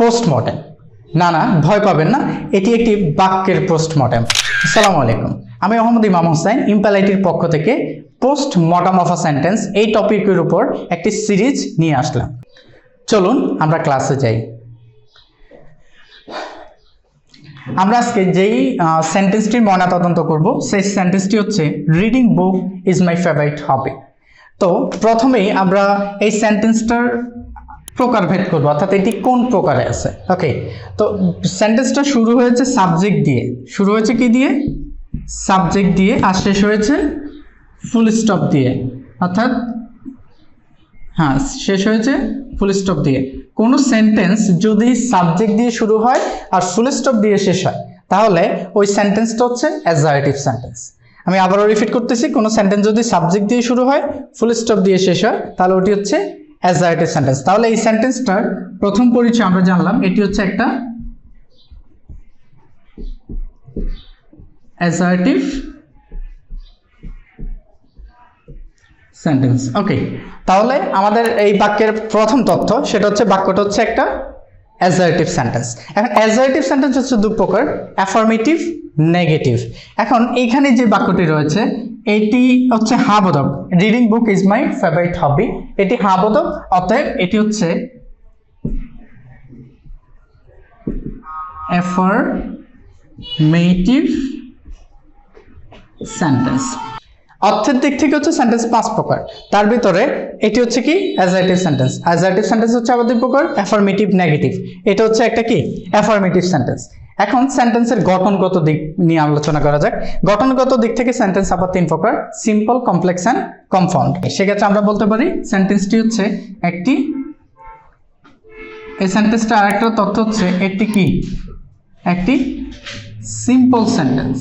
Postmortem. না না, ভয় পাবেন না, এটি একটি বাক্যের পোস্টমর্টেম। আসসালামু আলাইকুম। আমি মোহাম্মদ ইমাম হোসেন, ইম্প্যালাইটির পক্ষ থেকে post mortem of a sentence এই টপিকের উপর একটি সিরিজ নিয়ে আসলাম। চলুন, আমরা ক্লাসে যাই। আমরা আজকে যেই সেন্টেন্সটির ময়নাতদন্ত করব, সেই সেন্টেন্সটি হচ্ছে reading book is my favourite hobby তো, প্রথমেই আমরা এই সেন্টেন্সটার প্রকারভেদ করব, অর্থাৎ এটি কোন প্রকারে আছে? ওকে তো সেন্টেন্সটা শুরু হয়েছে সাবজেক্ট দিয়ে। শুরু হয়েছে কি দিয়ে? সাবজেক্ট দিয়ে, আর শেষ হয়েছে ফুল স্টপ দিয়ে। অর্থাৎ হ্যাঁ শেষ হয়েছে ফুল স্টপ দিয়ে। কোনো সেন্টেন্স যদি সাবজেক্ট দিয়ে শুরু হয় আর ফুল স্টপ দিয়ে শেষ হয়, তাহলে ওই সেন্টেন্সটা হচ্ছে অ্যাজারেটিভ সেন্টেন্স আমি আবারও রিপিট করতেছি, কোনো সেন্টেন্স যদি সাবজেক্ট দিয়ে শুরু হয় ফুল স্টপ দিয়ে শেষ হয়, তাহলে ওটি হচ্ছে অ্যাজারেটিভ সেন্টেন্স তাহলে এই সেন্টেন্সটার প্রথম পরিচয় আমরা জানলাম, এটি হচ্ছে একটা অ্যাজারেটিভ সেন্টেন্স ওকে তাহলে আমাদের এই বাক্যের প্রথম তথ্য, সেটা হচ্ছে বাক্যটা হচ্ছে একটা অ্যাজারেটিভ সেন্টেন্স এখন অ্যাজারেটিভ সেন্টেন্স হচ্ছে দু প্রকার অ্যাফার্মেটিভ নেগেটিভ এখন এইখানে যে বাক্যটি রয়েছে, এটি হচ্ছে হাবোধক reading book is my favourite hobby এটি হাবোধক অতএব এটি হচ্ছে অ্যাফার্মেটিভ সেন্টেন্স অর্থের দিক থেকে হচ্ছে সেন্টেন্স পাঁচ প্রকার। তার ভিতরে এটি হচ্ছে কি? অ্যাজারেটিভ সেন্টেন্স অ্যাজারেটিভ সেন্টেন্স হচ্ছে আবার প্রকার অ্যাফার্মেটিভ নেগেটিভ এটা হচ্ছে একটা কি? অ্যাফার্মেটিভ সেন্টেন্স এখন সেন্টেন্সের গঠনগত দিক নিয়ে আলোচনা করা যাক। গঠনগত দিক থেকে সেন্টেন্স আবার তিন প্রকার সিম্পল কমপ্লেক্স অ্যান্ড কমফাউন্ড সেক্ষেত্রে আমরা বলতে পারি সেন্টেন্সটি হচ্ছে একটি এই সেন্টেন্সটা আরেকটা তথ্য হচ্ছে একটি কি? একটি সিম্পল সেন্টেন্স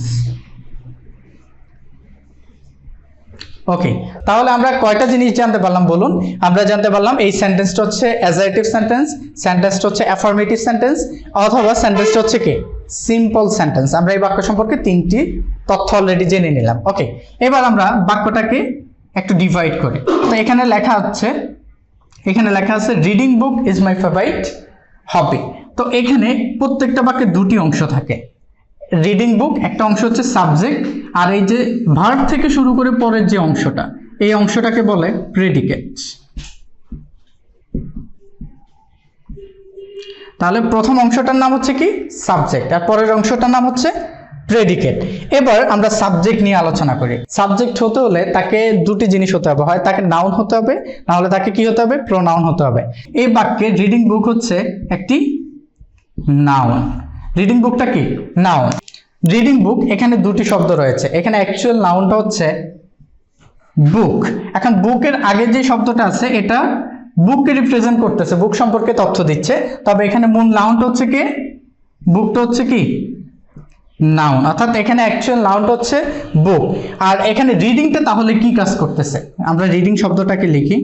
ওকে তাহলে আমরা কয়টা জিনিস জানতে পারলাম বলুন? আমরা জানতে পারলাম এই সেন্টেন্সটা হচ্ছে অ্যাজারেটিভ সেন্টেন্স সেন্টেন্সটা হচ্ছে অ্যাফার্মেটিভ সেন্টেন্স অথবা সেন্টেন্সটা হচ্ছে কি? সিম্পল সেন্টেন্স আমরা এই বাক্য সম্পর্কে তিনটি তথ্য অলরেডি জেনে নিলাম। ওকে এবার আমরা বাক্যটাকে একটু ডিভাইড করি। তো এখানে লেখা হচ্ছে এখানে লেখা আছে reading book is my favourite hobby তো এখানে প্রত্যেকটা বাক্যে দুটি অংশ থাকে। রিডিং বুক একটা অংশ হচ্ছে সাবজেক্ট আর এই যে ভার্ব থেকে শুরু করে পরের যে অংশটা, এই অংশটাকে বলে প্রেডিকেট তাহলে প্রথম অংশটার নাম হচ্ছে কি? সাবজেক্ট আর পরের অংশটার নাম হচ্ছে প্রেডিকেট এবার আমরা সাবজেক্ট নিয়ে আলোচনা করি। সাবজেক্ট হতে হলে তাকে দুটি জিনিস হতে হবে, হয় তাকে নাউন হতে হবে, না হলে তাকে কি হতে হবে? প্রোনাউন হতে হবে। এই বাক্যে রিডিং বুক হচ্ছে একটি নাউন রিডিং বুকটা কি? নাউন রিডিং বুক এখানে দুটি শব্দ রয়েছে। এখানে অ্যাকচুয়াল নাউনটা হচ্ছে বুক এখন বুকের আগে যে শব্দটা আছে, এটা বুককে রিপ্রেজেন্ট করতেছে বুক সম্পর্কে তথ্য দিচ্ছে। তবে এখানে মূল নাউনটা হচ্ছে কি? বুকটা হচ্ছে কি? নাউন অর্থাৎ এখানে অ্যাকচুয়াল নাউনটা হচ্ছে বুক আর এখানে রিডিংটা তাহলে কি কাজ করতেছে? আমরা রিডিং শব্দটাকে লিখি।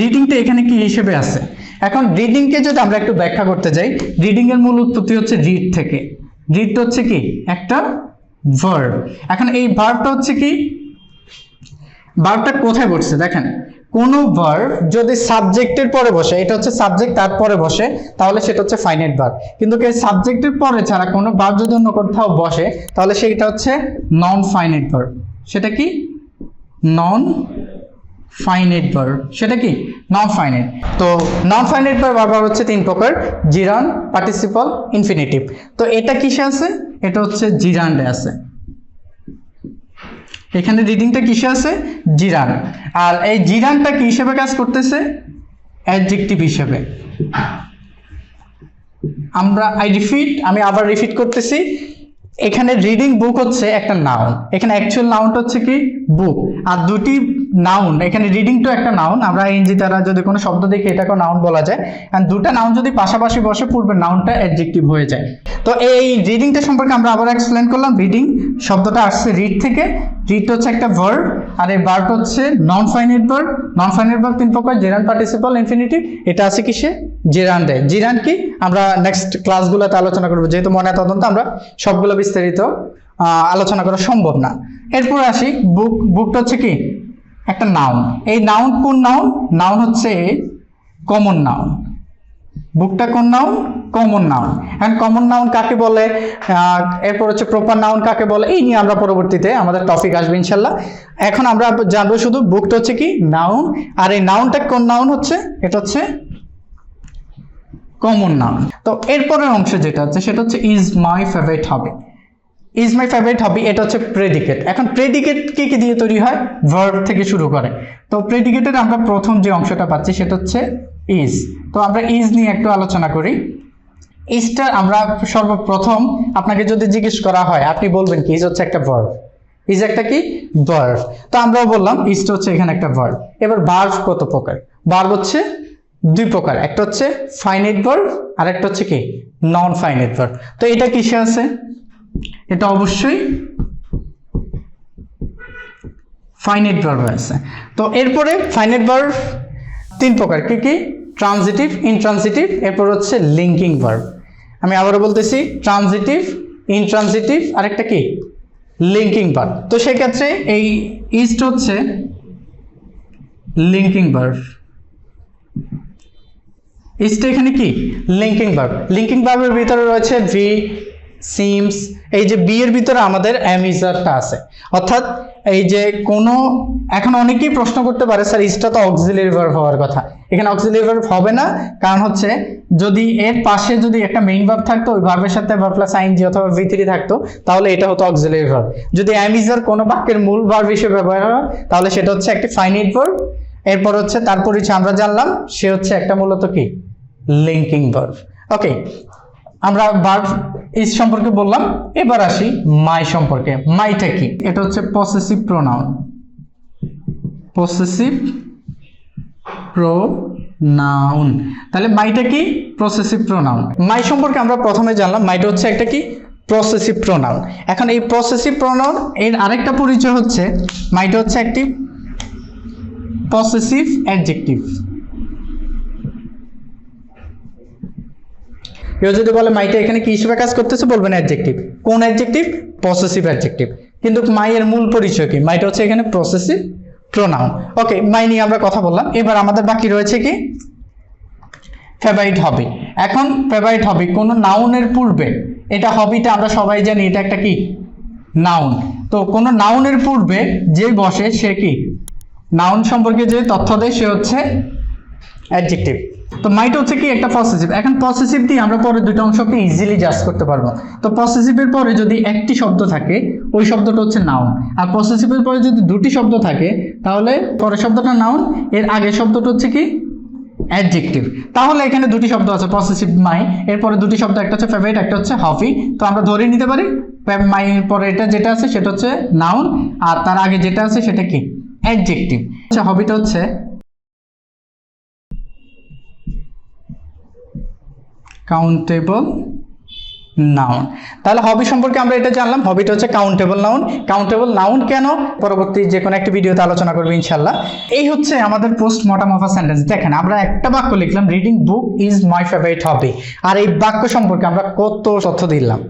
রিডিংটা এখানে কি হিসেবে আছে? এখন রিডিংকে যদি আমরা একটু ব্যাখ্যা করতে যাই রিডিং এর মূল উৎপত্তি হচ্ছে রিড থেকে। রিড হচ্ছে কি? একটা ভার্ব এখন এই ভার্বটা হচ্ছে কি? ভার্বটা কোথায় বসছে? দেখেন, কোনো ভার্ব যদি সাবজেক্টের পরে বসে, এটা হচ্ছে সাবজেক্ট তারপরে বসে, তাহলে সেটা হচ্ছে ফাইনাইট ভার্ব কিন্তু এই সাবজেক্টের পরে ছাড়া কোনো ভার্ব যদি অন্য কোথাও বসে, তাহলে সেটা হচ্ছে নন ফাইনাইট ভার্ব সেটা কি? নন ফাইনাইট ভার্ব সেটা কি? নন ফাইনাইট তো নন ফাইনাইট ভার্ব আবার হচ্ছে তিন প্রকার। জিরান পার্টিসিপল ইনফিনিটিভ তো এটা কিসে আছে? এটা হচ্ছে জিরান্ডে আছে। এখানে রিডিংটা কিসে আছে? জিরান আর এই জিরানটা কি হিসেবে কাজ করতেছে? অ্যাডজেক্টিভ হিসেবে। আমরা আই রিপিট আমি আবার রিপিট করতেছি। এখানে রিডিং বুক হচ্ছে একটা নাউন এখানে অ্যাকচুয়াল নাউনটা হচ্ছে কি? বুক আর দুটি নাউন এখানে রিডিং টু একটা নাউন আমরা ইংরেজি দ্বারা যদি কোনো শব্দ দেখি এটাকে নাউন বলা যায়। কারণ দুটা নাউন যদি পাশাপাশি বসে পূর্বে নাউনটা অ্যাডজেক্টিভ হয়ে যায়। তো এই রিডিংটা সম্পর্কে আমরা আবার এক্সপ্লেন করলাম। রিডিং শব্দটা আসছে রিড থেকে। রিড হচ্ছে একটা ভার্ব আর এই ভার্ব হচ্ছে non finite verb non finite verb তিন প্রকার জেরান পার্টিসিপাল ইনফিনিটিভ এটা আছে কিসে? জিরান্ডে জিরান কি? আমরা নেক্সট ক্লাসগুলোতে আলোচনা করব। যেহেতু মনে তদন্ত, আমরা সবগুলো বিস্তারিত আলোচনা করা সম্ভব না। এরপর আসি বুক বুকটা হচ্ছে কি? একটা নাউন এই নাউন কোন নাউন নাউন হচ্ছে কমন নাউন বুকটা কোন নাউন কমন নাউন এখন কমন নাউন কাকে বলে? এরপর হচ্ছে প্রপার নাউন কাকে বলে? এই নিয়ে আমরা পরবর্তীতে আমাদের টপিক আসবে ইনশাল্লাহ। এখন আমরা জানব শুধু বুকটা হচ্ছে কি নাউন আর এই নাউনটা কোন নাউন হচ্ছে? এটা হচ্ছে কমন নাউন তো এরপরের অংশ যেটা হচ্ছে সেটা হচ্ছে is my favourite hobby is my favourite hobby এটা হচ্ছে প্রেডিকেট এখন প্রেডিকেট কি কি দিয়ে তৈরি হয়? ভার্ব থেকে শুরু করে। তো প্রেডিকেটের আমরা প্রথম যে অংশটা পাচ্ছি, সেটা হচ্ছে ইজ তো আমরা ইজ নিয়ে একটু আলোচনা করি। ইজটা আমরা সর্বপ্রথম আপনাকে যদি জিজ্ঞেস করা হয়, আপনি বলবেন কি? ইজ হচ্ছে একটা ভার্ব ইজ একটা কি? ভার্ব তো আমরাও বললাম ইজটা হচ্ছে এখানে একটা ভার্ব এবার ভার্ব কত প্রকার? ভার্ব হচ্ছে দুই প্রকার। একটা হচ্ছে ফাইনাইট ভার্ব আর একটা হচ্ছে কি? নন ফাইনাইট ভার্ব তো এটা কিসে আছে? এটা অবশ্যই ফাইনাইট ভার্ব আছে। তো এরপরে ফাইনাইট ভার্ব তিন প্রকার, কি কি? ট্রানজিটিভ ইনট্রানজিটিভ এরপর হচ্ছে লিঙ্কিং ভার্ব আমি আবারও বলতেছি ট্রানজিটিভ ইনট্রানজিটিভ আরেকটা কি? লিঙ্কিং ভার্ব তো সেক্ষেত্রে এই ইস্ট হচ্ছে লিঙ্কিং ভার্ব ইস্ট এখানে কি? লিঙ্কিং ভার্ব লিঙ্কিং ভার্বের ভিতরে রয়েছে ভি সিমস এই যে বি এর ভিতরে আমাদের অ্যামিজারটা আছে। অর্থাৎ এই যে কোনো, এখন অনেকেই প্রশ্ন করতে পারে, স্যার, ইস্টটা তো অক্সিলারি ভার্ব হওয়ার কথা। এখানে অক্সিলারি ভার্ব হবে না, কারণ হচ্ছে যদি এর পাশে যদি একটা মেইন ভার্ব থাকতো, ওই ভার্বের সাথে ভার্ব প্লাস আইনজি অথবা ভি থাকতো, তাহলে এটা হতো অক্সিলারি ভার্ব যদি অ্যামিজার কোনো বাক্যের মূল ভার্ব হিসেবে ব্যবহার হয়, তাহলে সেটা হচ্ছে একটি ফাইনাইট ভার্ব এরপর হচ্ছে তারপর হচ্ছে আমরা জানলাম, সে হচ্ছে একটা মূলত কি? লিঙ্কিং ভার্ব ওকে আমরা ভার্ব ইজ সম্পর্কে বললাম, এবার আসি মাই সম্পর্কে। মাইটা কি? এটা হচ্ছে পসেসিভ প্রোনাউন পসেসিভ প্রোনাউন তাহলে মাইটা কি? প্রসেসিভ প্রোনাউন মাই সম্পর্কে আমরা প্রথমে জানলাম মাইটা হচ্ছে একটা কি? প্রসেসিভ প্রোনাউন এখন এই প্রসেসিভ প্রোনাউন এর আরেকটা পরিচয় হচ্ছে মাইটা হচ্ছে একটি পসেসিভ অ্যাডজেক্টিভ কেউ যদি বলে মাইটা এখানে কি হিসেবে কাজ করতেছে? বলবেন অ্যাডজেক্টিভ কোন অ্যাডজেক্টিভ পসেসিভ অ্যাডজেক্টিভ কিন্তু মাইয়ের মূল পরিচয় কি? মাইটা হচ্ছে এখানে প্রসেসিভ প্রোনাউন ওকে মাই নিয়ে আমরা কথা বললাম। এবার আমাদের বাকি রয়েছে কি? ফেভারিট হবি এখন ফেভারিট হবি কোনো নাউনের পূর্বে, এটা হবিটা আমরা সবাই জানি, এটা একটা কি? নাউন তো কোনো নাউনের পূর্বে যে বসে, সে কি? নাউন সম্পর্কে যে তথ্য দেয়, সে হচ্ছে অ্যাডজেক্টিভ তো মাইট হচ্ছে কি একটা পসেসিভ এখন পসেসিভ দিয়ে আমরা পরে দুটো অংশকে ইজিলি জাজ করতে পারব। তো পসেসিভের পরে যদি একটি শব্দ থাকে, ওই শব্দটা হচ্ছে নাউন আর পসেসিভের পরে যদি দুটি শব্দ থাকে, তাহলে পরের শব্দটা নাউন এর আগের শব্দটা হচ্ছে কি? অ্যাডজেক্টিভ তাহলে এখানে দুটি শব্দ আছে পসেসিভ মাই এরপরে দুটি শব্দ, একটা হচ্ছে ফেভারিট একটা হচ্ছে হবি তো আমরা ধরে নিতে পারি মাই পরে এটা যেটা আছে, সেটা হচ্ছে নাউন আর তার আগে যেটা আছে, সেটা কি? অ্যাডজেক্টিভ আচ্ছা হবিটা হচ্ছে কাউন্টেবল নাউন তাহলে হবি সম্পর্কে আমরা এটা জানলাম। হবিটা হচ্ছে কাউন্টেবল নাউন কাউন্টেবল নাউন কেন? পরবর্তী যে কোনো একটা ভিডিওতে আলোচনা করব ইনশাল্লাহ এই হচ্ছে আমাদের পোস্ট মর্টম অফ সেন্টেন্স দেখেন, আমরা একটা বাক্য লিখলাম reading book is my favourite hobby আর এই বাক্য সম্পর্কে আমরা কত তথ্য দিলাম।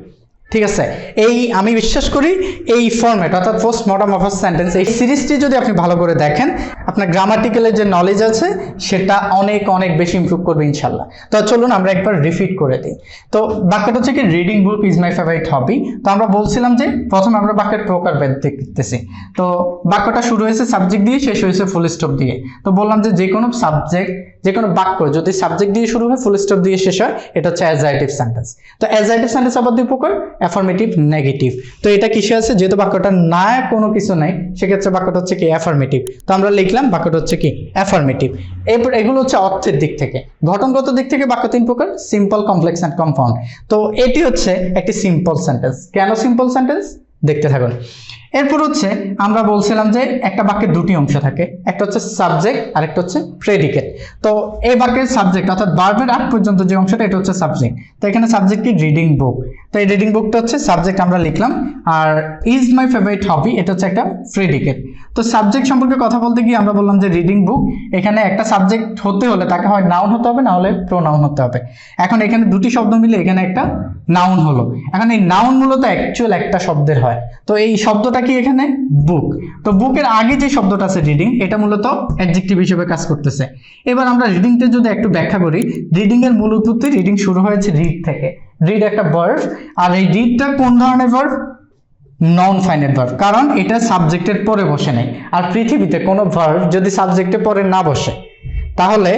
ঠিক আছে? এই আমি বিশ্বাস করি এই ফর্ম্যাট অর্থাৎ পোস্ট মর্টম অফ সেন্টেন্স এই সিরিজটি যদি আপনি ভালো করে দেখেন, আপনার গ্রামাটিক্যালের যে নলেজ আছে, সেটা অনেক অনেক বেশি ইম্প্রুভ করবে ইনশাল্লাহ তো চলুন আমরা একবার রিপিট করে দিই। তো বাক্যটা হচ্ছে কি reading book is my favourite hobby তো আমরা বলছিলাম যে, প্রথমে আমরা বাক্যের প্রকারভেদ দেখতেছি। তো বাক্যটা শুরু হয়েছে সাবজেক্ট দিয়ে, শেষ হয়েছে ফুল স্টপ দিয়ে। তো বললাম যে যে কোনো সাবজেক্ট যে কোনো বাক্য যদি সাবজেক্ট দিয়ে শুরু হয় ফুল স্টপ দিয়ে শেষ হয়, এটা হচ্ছে অ্যাজাইটিভ সেন্টেন্স তো অ্যাজাইটিভ সেন্টেন্স আবার দুই প্রকার অ্যাফার্মেটিভ নেগেটিভ তো এটা কিসে আছে? যেহেতু বাক্যটা না কোনো কিছু নাই, সেক্ষেত্রে বাক্যটা হচ্ছে কি? অ্যাফার্মেটিভ তো আমরা লিখলাম, বাক্যটা হচ্ছে কি? অ্যাফার্মেটিভ এরপর এগুলো হচ্ছে অর্থের দিক থেকে। গঠনগত দিক থেকে বাক্য তিন প্রকার সিম্পল কমপ্লেক্স অ্যান্ড কম্পাউন্ড তো এটি হচ্ছে একটি সিম্পল সেন্টেন্স কেন সিম্পল সেন্টেন্স দেখতে থাকুন। এরপর হচ্ছে আমরা বলছিলাম যে একটা বাক্যের দুটি অংশ থাকে। একটা হচ্ছে সাবজেক্ট আর একটা হচ্ছে প্রেডিকেট তো এই বাক্যের সাবজেক্ট অর্থাৎ বার্বের আগ পর্যন্ত যে অংশটা, এটা হচ্ছে সাবজেক্ট তো এখানে সাবজেক্ট কি? রিডিং বুক তো এই রিডিং বুকটা হচ্ছে সাবজেক্ট আমরা লিখলাম। আর ইজ মাই ফেভারিট হবি এটা হচ্ছে একটা প্রেডিকেট তো সাবজেক্ট সম্পর্কে কথা বলতে গিয়ে আমরা বললাম যে রিডিং বুক এখানে একটা সাবজেক্ট হতে হলে তাকে হয় নাউন হতে হবে, না হলে প্রোনাউন হতে হবে। এখন এখানে দুটি শব্দ মিলে এখানে একটা নাউন হলো। এখন এই নাউন মূলত অ্যাকচুয়াল একটা শব্দের হয়। তো এই শব্দটা কি এখানে? বুক তো বুকের আগে যে শব্দটা আছে রিডিং এটা মূলত অ্যাডজেক্টিভ হিসেবে কাজ করতেছে। এবার আমরা রিডিংটা যদি একটু ব্যাখ্যা করি রিডিং এর মূল উৎপত্তি রিডিং শুরু হয়েছে রিড থেকে। রিড একটা ভার্ব আর এই রিডটা কোন ধরনের ভার্ব নন ফাইনাল ভার্ব কারণ এটা সাবজেক্টের পরে বসে নেই। আর পৃথিবীতে কোনো ভার্ব যদি সাবজেক্টের পরে না বসে, তাহলে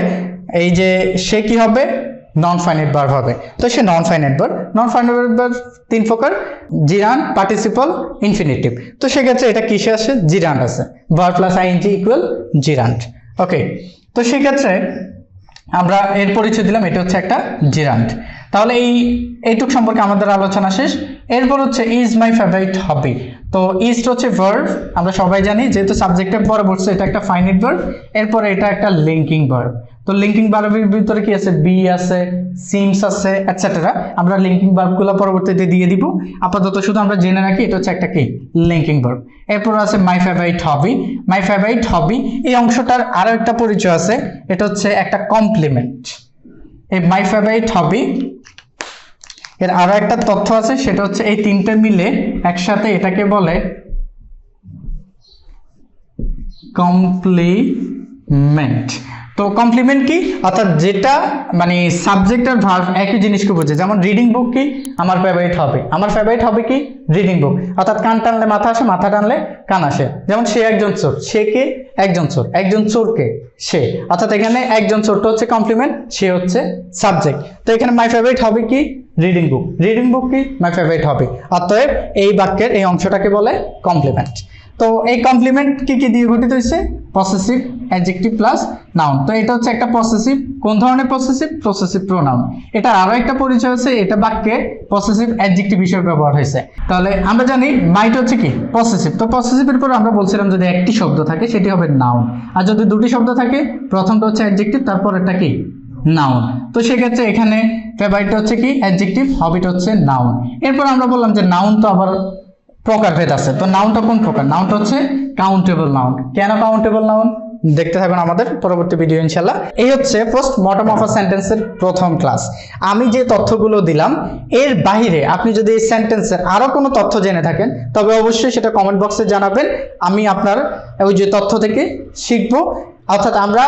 এই যে সে কি হবে? নন ফাইনাইট ভার্ব হবে। তো সে non finite verb non finite verb তিন প্রকার জিরান পার্টিসিপল ইনফিনিটিভ তো সেক্ষেত্রে এটা কিসে আসে? জিরান্ট আছে verb plus ING equal gerund okay তো সেক্ষেত্রে আমরা এর পরিচয় দিলাম, এটা হচ্ছে একটা জিরান্ট তাহলে এই, এইটুক সম্পর্কে আমাদের আলোচনা শেষ। এরপর হচ্ছে ইজ মাই ফেভারিট হবি তো ইস্ট হচ্ছে ভার্ব আমরা সবাই জানি, যেহেতু সাবজেক্টের পরে বলছে, এটা একটা ফাইনিট ভার্ব এরপরে এটা একটা লিঙ্কিং ভার্ব তো লিঙ্কিং বার্বের ভিতরে কি আছে? বি আছে সিমস আছে এটসেট্রা আমরা লিঙ্কিং ভার্বগুলো পরবর্তীতে দিয়ে দিব। আপাতত শুধু আমরা জেনে রাখি, এটা হচ্ছে একটা কি? লিঙ্কিং বার্ব এরপর আছে মাই ফেভারিট হবি মাই ফেভারিট হবি এই অংশটার আরও একটা পরিচয় আছে। এটা হচ্ছে একটা কমপ্লিমেন্ট এই মাই ফেভারিট হবি এর আরও একটা তথ্য আছে, সেটা হচ্ছে এই তিনটে মিলে একসাথে এটাকে বলে কমপ্লিমেন্ট তো কমপ্লিমেন্ট কি? অর্থাৎ যেটা মানে সাবজেক্ট আর ভার্ব একই জিনিসকে বোঝে। যেমন রিডিং বুক কি? আমার ফেভারিট হবে। আমার ফেভারিট হবে কি? রিডিং বুক অর্থাৎ কান টানলে মাথা আসে, মাথা টানলে কান আসে। যেমন সে একজন চোর। সে কে? একজন চোর। একজন চোরকে সে। অর্থাৎ এখানে একজন চোরটা হচ্ছে কমপ্লিমেন্ট সে হচ্ছে সাবজেক্ট তো এখানে মাই ফেভারিট হবে কি? রিডিং বুক রিডিং বুক কি? মাই ফেভারিট হবে। অতএব এই বাক্যের এই অংশটাকে বলে কমপ্লিমেন্ট তো এই কমপ্লিমেন্ট কি কি দিয়ে গঠিত হয়েছে? পসেসিভ অ্যাডজেক্টিভ প্লাস নাউন তো এটা হচ্ছে একটা পসেসিভ কোন ধরনের পসেসিভ পসেসিভ প্রোনাউন এটা আরও একটা পরিচয় আছে এটা বাক্যে পসেসিভ অ্যাডজেক্টিভ হিসেবে ব্যবহার হয়েছে। তাহলে আমরা জানি মাইট হচ্ছে কি? পসেসিভ তো পসেসিভের পর আমরা বলছিলাম যদি একটি শব্দ থাকে, সেটি হবে নাউন আর যদি দুটি শব্দ থাকে, প্রথমটা হচ্ছে অ্যাডজেক্টিভ তারপর এটা কি? নাউন তো সেক্ষেত্রে এখানে ফেভারিটটা হচ্ছে কি? অ্যাডজেক্টিভ হবিটা হচ্ছে নাউন এরপর আমরা বললাম যে নাউন তো আবার প্রকারভেদ আছে। তো নাউনটা কোন প্রকার? নাউনটা হচ্ছে কাউন্টেবল নাউন কেন কাউন্টেবল নাউন দেখতে থাকুন আমাদের পরবর্তী ভিডিও ইনশাল্লাহ এই হচ্ছে পোস্ট মর্টম অফ আ সেন্টেন্সের প্রথম ক্লাস আমি যে তথ্যগুলো দিলাম, এর বাইরে আপনি যদি এই সেন্টেন্সের আরও কোনো তথ্য জেনে থাকেন, তবে অবশ্যই সেটা কমেন্ট বক্সে জানাবেন। আমি আপনার ওই যে তথ্য থেকে শিখব। অর্থাৎ আমরা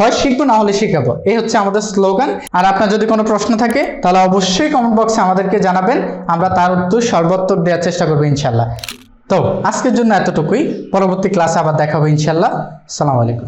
হয় শিখব, না হলে শিখাবো। এই হচ্ছে আমাদের স্লোগান। আর আপনার যদি কোনো প্রশ্ন থাকে, তাহলে অবশ্যই কমেন্ট বক্সে আমাদেরকে জানাবেন। আমরা তার উত্তর, সর্বোত্তর দেওয়ার চেষ্টা করব ইনশাল্লাহ। তো, আজকের জন্য এতটুকুই। পরবর্তী ক্লাসে আবার দেখা হবে ইনশাল্লাহ। সালাম আলাইকুম।